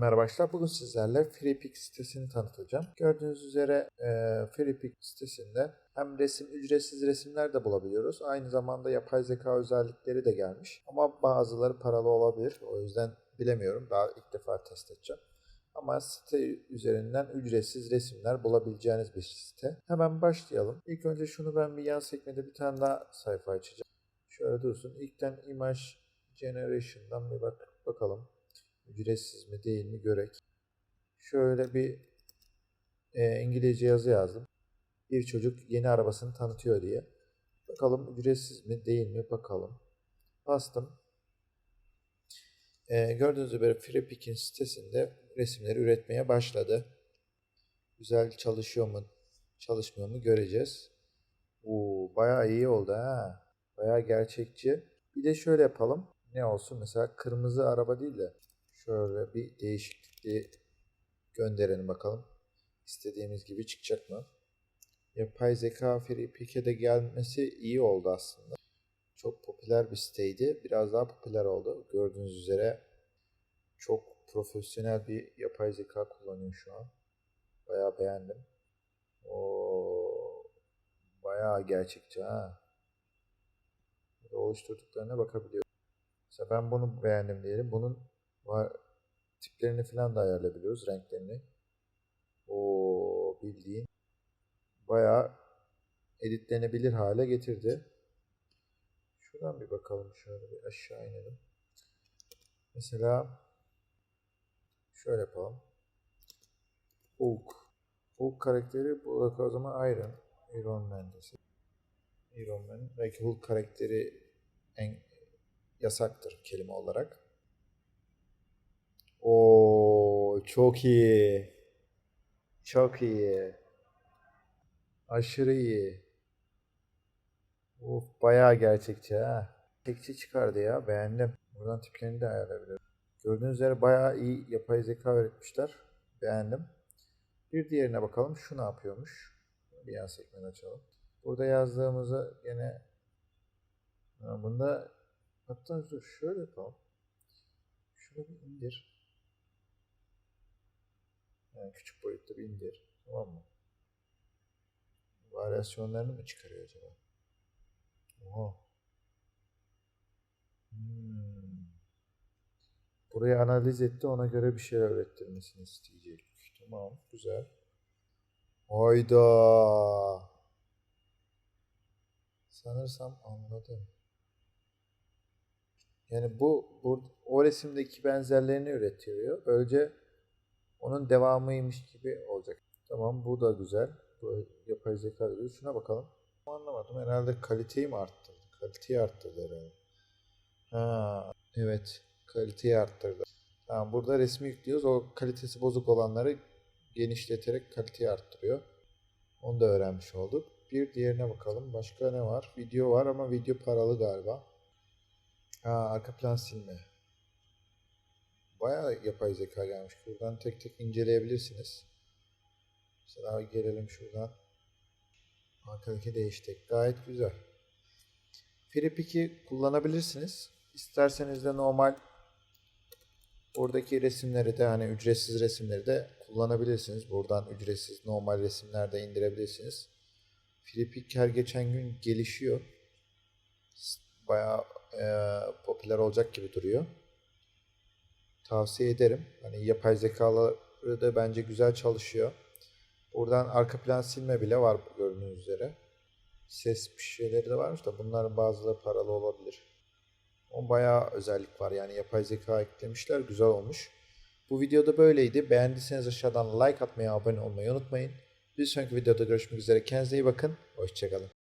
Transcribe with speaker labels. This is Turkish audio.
Speaker 1: Merhaba arkadaşlar. Bugün sizlerle FreePic sitesini tanıtacağım. Gördüğünüz üzere e, FreePic sitesinde hem resim ücretsiz resimler de bulabiliyoruz. Aynı zamanda yapay zeka özellikleri de gelmiş. Ama bazıları paralı olabilir. O yüzden bilemiyorum. Daha ilk defa test edeceğim. Ama site üzerinden ücretsiz resimler bulabileceğiniz bir site. Hemen başlayalım. İlk önce şunu ben bir yan sekmede bir tane daha sayfa açacağım. Şöyle dursun. İlkten Image Generation'dan bir bak bakalım. Ücretsiz mi değil mi görek. Şöyle bir e, İngilizce yazı yazdım. Bir çocuk yeni arabasını tanıtıyor diye. Bakalım ücretsiz mi değil mi bakalım. Bastım. E, gördüğünüz üzere FreePic'in sitesinde resimleri üretmeye başladı. Güzel çalışıyor mu çalışmıyor mu göreceğiz. Oo, bayağı iyi oldu ha. Bayağı gerçekçi. Bir de şöyle yapalım. Ne olsun mesela kırmızı araba değil de şöyle bir değişiklikli gönderelim bakalım. İstediğimiz gibi çıkacak mı? Yapay zeka FreePick'e de gelmesi iyi oldu aslında. Çok popüler bir siteydi. Biraz daha popüler oldu. Gördüğünüz üzere çok profesyonel bir yapay zeka kullanıyor şu an. Bayağı beğendim. O bayağı gerçekçi ha. Oluşturduklarına bakabiliyorum. Mesela ben bunu beğendim diyelim. Bunun var, tiplerini falan da ayarlayabiliyoruz. Renklerini. O bildiğin bayağı editlenebilir hale getirdi. Şuradan bir bakalım. Şöyle bir aşağı inelim. Mesela şöyle yapalım. Hulk. Hulk karakteri bu o zaman Iron. Iron Man desin. Iron Man. Belki Hulk karakteri en yasaktır kelime olarak. Oo çok iyi. Çok iyi. Aşırı iyi. Of bayağı gerçekçi ha. Gerçekçi çıkardı ya beğendim. Buradan tiplerini de ayarlayabilirim. Gördüğünüz üzere bayağı iyi yapay zeka öğretmişler. Beğendim. Bir diğerine bakalım. Şu ne yapıyormuş? Bir yan sekmeni açalım. Burada yazdığımızı yine bunda hatta şöyle yapalım. Şunu bir indir. Yani küçük boyutta bir indir. Tamam mı? Varyasyonlarını mı çıkarıyor acaba? Oha. Hmm. Burayı analiz etti. Ona göre bir şeyler ürettirmesini isteyecek. Tamam. Güzel. Hayda. Sanırsam anladım. Yani bu, bu o resimdeki benzerlerini üretiyor. Böylece onun devamıymış gibi olacak. Tamam bu da güzel. Bu yapay zeka diyor. Şuna bakalım. Anlamadım. Herhalde kaliteyi mi arttırdı? Kaliteyi arttırdı herhalde. Ha, evet. Kaliteyi arttırdı. Tamam burada resmi yüklüyoruz. O kalitesi bozuk olanları genişleterek kaliteyi arttırıyor. Onu da öğrenmiş olduk. Bir diğerine bakalım. Başka ne var? Video var ama video paralı galiba. Ha, arka plan silme. Bayağı yapay zeka gelmiş. Buradan tek tek inceleyebilirsiniz. Mesela gelelim şuradan. Arkadaki değiştik. Gayet güzel. FreePick'i kullanabilirsiniz. İsterseniz de normal oradaki resimleri de hani ücretsiz resimleri de kullanabilirsiniz. Buradan ücretsiz normal resimler de indirebilirsiniz. FreePick her geçen gün gelişiyor. Bayağı e, popüler olacak gibi duruyor. Tavsiye ederim. Hani yapay zekaları da bence güzel çalışıyor. Buradan arka plan silme bile var gördüğünüz üzere. Ses bir şeyleri de varmış da bunların bazıları paralı olabilir. O bayağı özellik var yani yapay zeka eklemişler güzel olmuş. Bu videoda böyleydi. Beğendiyseniz aşağıdan like atmayı, abone olmayı unutmayın. Bir sonraki videoda görüşmek üzere. Kendinize iyi bakın. Hoşçakalın.